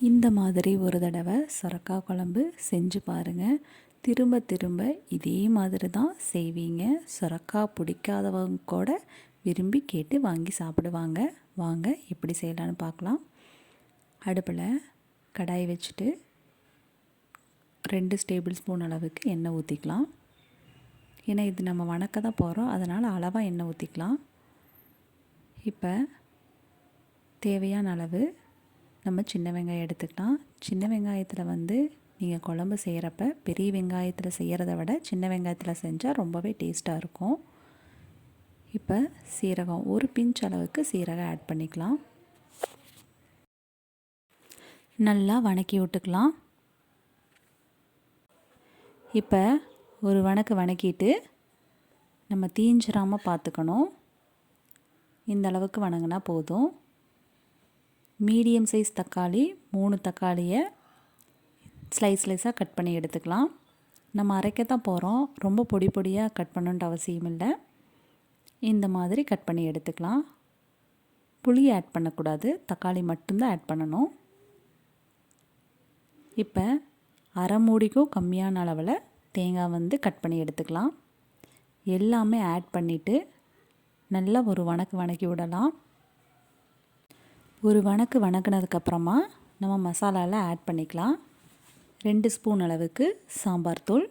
இந்த மாதிரி ஒரு தடவை சுரக்கா குழம்பு செஞ்சு பாருங்கள் திரும்ப திரும்ப இதே மாதிரி தான் செய்வீங்க. சுரக்கா பிடிக்காதவங்க கூட விரும்பி கேட்டு வாங்கி சாப்பிடுவாங்க. வாங்க எப்படி செய்யலான்னு பார்க்கலாம். அடுப்பில் கடாய் வச்சுட்டு ரெண்டு டேபிள் ஸ்பூன் அளவுக்கு எண்ணெய் ஊற்றிக்கலாம் ஏன்னா இது நம்ம வணக்க தான் போகிறோம் அதனால் அளவாக எண்ணெய் ஊற்றிக்கலாம் இப்போ தேவையான அளவு நம்ம சின்ன வெங்காயம் எடுத்துக்கலாம். சின்ன வெங்காயத்தில் வந்து நீங்கள் குழம்பு செய்கிறப்ப பெரிய வெங்காயத்தில் செய்கிறத விட சின்ன வெங்காயத்தில் செஞ்சால் ரொம்பவே டேஸ்ட்டாக இருக்கும். இப்போ சீரகம் ஒரு பிஞ்ச் அளவுக்கு சீரகம் ஆட் பண்ணிக்கலாம். நல்லா வணக்கி விட்டுக்கலாம். இப்போ ஒரு வணக்கு வணக்கிட்டு நம்ம தீஞ்சிராமல் பார்த்துக்கணும் இந்த அளவுக்கு வணங்கினா போதும். மீடியம் சைஸ் தக்காளி மூணு தக்காளியை ஸ்லைஸ் ஸ்லைஸாக கட் பண்ணி எடுத்துக்கலாம். நம்ம அரைக்க தான் போகிறோம் ரொம்ப பொடி பொடியாக கட் பண்ணுன்ற அவசியம் இல்லை. இந்த மாதிரி கட் பண்ணி எடுத்துக்கலாம். புளி ஆட் பண்ணக்கூடாது. தக்காளி மட்டும்தான் ஆட் பண்ணணும். இப்போ அரை மூடிக்கும் கம்மியான அளவில் தேங்காய் வந்து கட் பண்ணி எடுத்துக்கலாம். எல்லாமே ஆட் பண்ணிவிட்டு நல்லா ஒரு வணக்கு வணக்கி விடலாம். ஒரு வணக்கு வணக்கினதுக்கப்புறமா நம்ம மசாலாவில் ஆட் பண்ணிக்கலாம். ரெண்டு ஸ்பூன் அளவுக்கு சாம்பார் தூள்.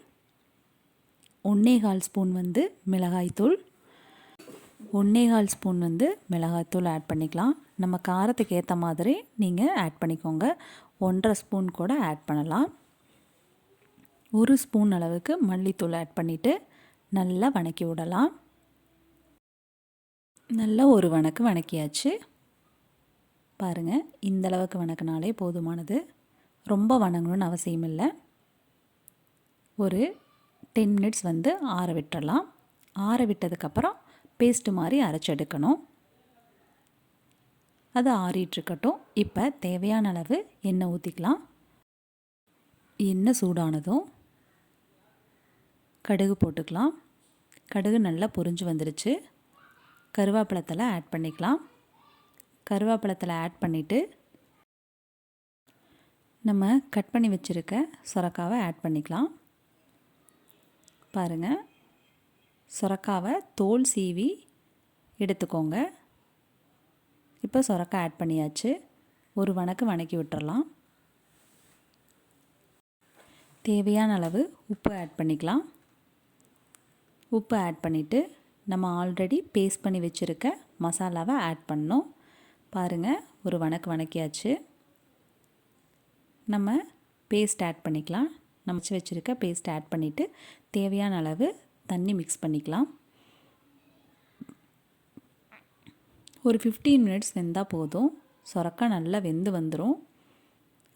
ஒன்றேகால் ஸ்பூன் வந்து மிளகாய்த்தூள் ஒன்றேகால் ஸ்பூன் வந்து மிளகாய்த்தூள் ஆட் பண்ணிக்கலாம். நம்ம காரத்துக்கு ஏற்ற மாதிரி நீங்கள் ஆட் பண்ணிக்கோங்க. ஒன்றரை ஸ்பூன் கூட ஆட் பண்ணலாம். ஒரு ஸ்பூன் அளவுக்கு மல்லித்தூள் ஆட் பண்ணிவிட்டு நல்லா வணக்கி விடலாம். நல்லா ஒரு வணக்கு வணக்கியாச்சு. பாருங்கள் இந்தளவுக்கு வணக்கினாலே போதுமானது. ரொம்ப வணங்கணும்னு அவசியம் இல்லை ஒரு டென் மினிட்ஸ் வந்து ஆற விட்டுறலாம். ஆற விட்டதுக்கப்புறம் பேஸ்ட்டு மாதிரி அரைச்செடுக்கணும் அது ஆறிட்டுருக்கட்டும் இப்போ தேவையான அளவு எண்ணெய் ஊற்றிக்கலாம் எண்ணெய் சூடானதும் கடுகு போட்டுக்கலாம். கடுகு நல்லா பொரிஞ்சு வந்துருச்சு. கருவேப்பிலத்தில் ஆட் பண்ணிக்கலாம். கருவேப்பிலத்தில் ஆட் பண்ணிவிட்டு நம்ம கட் பண்ணி வச்சுருக்க சுரக்காவை ஆட் பண்ணிக்கலாம். பாருங்கள் சுரக்காவை தோல் சீவி எடுத்துக்கோங்க. இப்போ சுரக்காய் ஆட் பண்ணியாச்சு. ஒரு வணக்கு வணக்கி விட்டுறலாம். தேவையான அளவு உப்பு ஆட் பண்ணிக்கலாம். உப்பு ஆட் பண்ணிவிட்டு நம்ம ஆல்ரெடி பேஸ்ட் பண்ணி வச்சுருக்க மசாலாவை ஆட் பண்ணோம் பாருங்கள் ஒரு வணக்கு வணக்கியாச்சு. நம்ம பேஸ்ட் ஆட் பண்ணிக்கலாம். நம்ம வச்சுருக்க பேஸ்ட் ஆட் பண்ணிவிட்டு தேவையான அளவு தண்ணி மிக்ஸ் பண்ணிக்கலாம். ஒரு ஃபிஃப்டீன் மினிட்ஸ் வெந்தால் போதும். சொரக்காய் நல்லா வெந்து வந்துடும்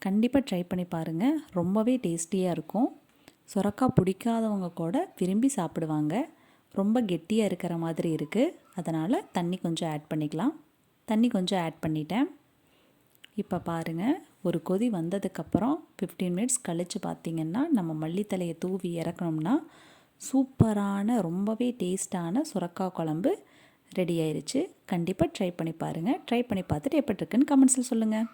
கண்டிப்பாக ட்ரை பண்ணி பாருங்கள் ரொம்பவே டேஸ்டியாக இருக்கும். சொரக்காய் பிடிக்காதவங்க கூட விரும்பி சாப்பிடுவாங்க. ரொம்ப கெட்டியாக இருக்கிற மாதிரி இருக்குது அதனால் தண்ணி கொஞ்சம் ஆட் பண்ணிக்கலாம். தண்ணி கொஞ்சம் ஆட் பண்ணிட்டேன். இப்போ பாருங்கள் ஒரு கொதி வந்ததுக்கப்புறம் ஃபிஃப்டீன் மினிட்ஸ் கழித்து பார்த்திங்கன்னா நம்ம மல்லித்தலையை தூவி இறக்கணும்னா சூப்பரான ரொம்பவே டேஸ்ட்டான சுரக்காய் குழம்பு ரெடி ஆயிடுச்சு கண்டிப்பாக ட்ரை பண்ணி பாருங்கள் ட்ரை பண்ணி பார்த்துட்டு எப்படி இருக்குன்னு கமெண்ட்ஸில் சொல்லுங்கள்